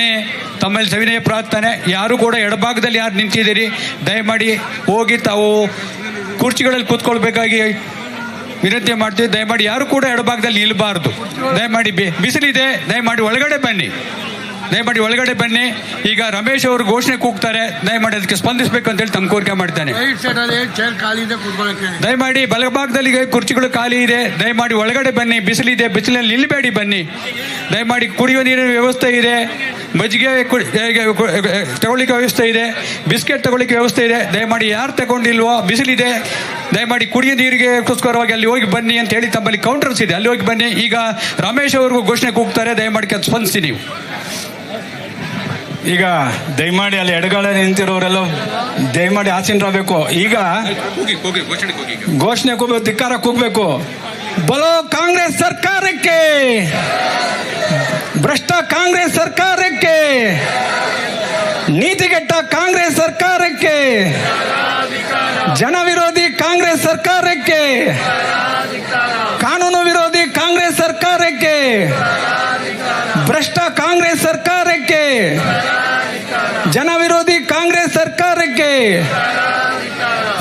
ಮತ್ತೊಮ್ಮೆ ತಮ್ಮಲ್ಲಿ ಸವಿನಯ ಪ್ರಾರ್ಥನೆ. ಯಾರು ಕೂಡ ಎಡಭಾಗದಲ್ಲಿ ಯಾರು ನಿಂತಿದ್ದೀರಿ ದಯಮಾಡಿ ಹೋಗಿ ತಾವು ಕುರ್ಚಿಗಳಲ್ಲಿ ಕೂತ್ಕೊಳ್ಬೇಕಾಗಿ ವಿನಂತಿ ಮಾಡ್ತೀವಿ. ದಯಮಾಡಿ ಯಾರು ಕೂಡ ಎಡಭಾಗದಲ್ಲಿ ನಿಲ್ಲಬಾರ್ದು ದಯಮಾಡಿ ಬಿಸಿಲಿದೆ ದಯಮಾಡಿ ಒಳಗಡೆ ಬನ್ನಿ. ದಯಮಾಡಿ ಒಳಗಡೆ ಬನ್ನಿ. ಈಗ ರಮೇಶ್ ಅವರು ಘೋಷಣೆ ಕೂಗ್ತಾರೆ. ದಯಮಾಡಿ ಅದಕ್ಕೆ ಸ್ಪಂದಿಸಬೇಕು ಅಂತೇಳಿ ತಮ್ಮ ಕೋರಿಕೆ ಮಾಡ್ತಾನೆ. ಹೇಳಿ. ದಯಮಾಡಿ ಬಲಭಾಗದಲ್ಲಿ ಕುರ್ಚಿಗಳು ಖಾಲಿ ಇದೆ. ದಯಮಾಡಿ ಒಳಗಡೆ ಬನ್ನಿ. ಬಿಸಿಲಿದೆ ಬಿಸಿಲಲ್ಲಿ ನಿಲ್ಲಬೇಡಿ ಬನ್ನಿ. ದಯಮಾಡಿ ಕುಡಿಯುವ ನೀರಿನ ವ್ಯವಸ್ಥೆ ಇದೆ. ಮಜ್ಜಿಗೆ ತಗೊಳ್ಳಿಕ್ಕೆ ವ್ಯವಸ್ಥೆ ಇದೆ ಬಿಸ್ಕೆಟ್ ತಗೊಳ್ಳಿಕ್ಕೆ ವ್ಯವಸ್ಥೆ ಇದೆ. ದಯಮಾಡಿ ಯಾರು ತಗೊಂಡಿಲ್ವೋ ಬಿಸಿಲಿದೆ ದಯಮಾಡಿ ಕುಡಿಯೋ ನೀರಿಗೆ ಕುಸ್ಕರವಾಗಿ ಅಲ್ಲಿ ಹೋಗಿ ಬನ್ನಿ ಅಂತ ಹೇಳಿ ತಮ್ಮಲ್ಲಿ ಕೌಂಟರ್ಸ್ ಇದೆ. ಅಲ್ಲಿ ಹೋಗಿ ಬನ್ನಿ. ಈಗ ರಮೇಶ್ ಅವ್ರಿಗೂ ಘೋಷಣೆ ಕೂಗ್ತಾರೆ ದಯಮಾಡಿ ಸ್ಪಂದಿಸಿ ನೀವು. ಈಗ ದಯಮಾಡಿ ಅಲ್ಲಿ ಎಡಗಾಲ ನಿಂತಿರೋರೆಲ್ಲ ದಯಮಾಡಿ ಆಸೀನರಾಗಬೇಕು ಈಗ ಘೋಷಣೆ ಕೂಗಬೇಕು ಧಿಕ್ಕಾರ ಕೂಗಬೇಕು. ಬಲೋ ಕಾಂಗ್ರೆಸ್ ಸರ್ಕಾರಕ್ಕೆ ಭ್ರಷ್ಟ ಕಾಂಗ್ರೆಸ್ ಸರ್ಕಾರಕ್ಕೆ ನೀತಿಗೆಟ್ಟ ಕಾಂಗ್ರೆಸ್ ಸರ್ಕಾರಕ್ಕೆ ಜನ ವಿರೋಧಿ ಕಾಂಗ್ರೆಸ್ ಸರ್ಕಾರಕ್ಕೆ, ಕಾನೂನು ವಿರೋಧಿ ಕಾಂಗ್ರೆಸ್ ಸರ್ಕಾರಕ್ಕೆ, ಭ್ರಷ್ಟ ಕಾಂಗ್ರೆಸ್ ಸರ್ಕಾರಕ್ಕೆ ಜನ ವಿರೋಧಿ ಕಾಂಗ್ರೆಸ್ ಸರ್ಕಾರಕ್ಕೆ,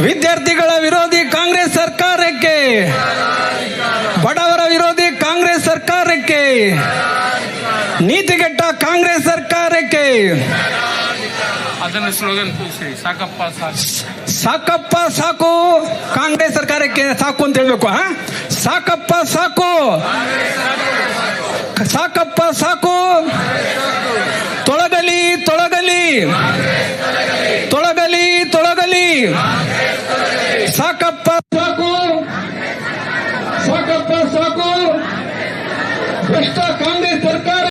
ವಿದ್ಯಾರ್ಥಿಗಳ ವಿರೋಧಿ ಕಾಂಗ್ರೆಸ್ ಸರ್ಕಾರಕ್ಕೆ, ಬಡವರ ವಿರೋಧಿ ಕಾಂಗ್ರೆಸ್ ಸರ್ಕಾರಕ್ಕೆ, ನೀತಿಗೆಟ್ಟ ಕಾಂಗ್ರೆಸ್ ಸರ್ಕಾರಕ್ಕೆ ಅದನ್ನು ಸ್ಲೋಗನ್ ಕೂಗಿಸಿ ಸಾಕಪ್ಪ ಸಾಕು ಸಾಕಪ್ಪ ಸಾಕು ಕಾಂಗ್ರೆಸ್ ಸರ್ಕಾರಕ್ಕೆ ಸಾಕು ಅಂತ ಹೇಳ್ಬೇಕು ಆ? ಸಾಕಪ್ಪ ಸಾಕು ಸಾಕಪ್ಪ ಸಾಕು ತೊಳಗಲಿ ತೊಳಗಲಿ ತೊಳಗಲಿ ತೊಳಗಲಿ ಸಾಕಪ್ಪ ಸಾಕು ಸಾಕಪ್ಪ ಸಾಕು ಭ್ರಷ್ಟ ಕಾಂಗ್ರೆಸ್ ಸರ್ಕಾರ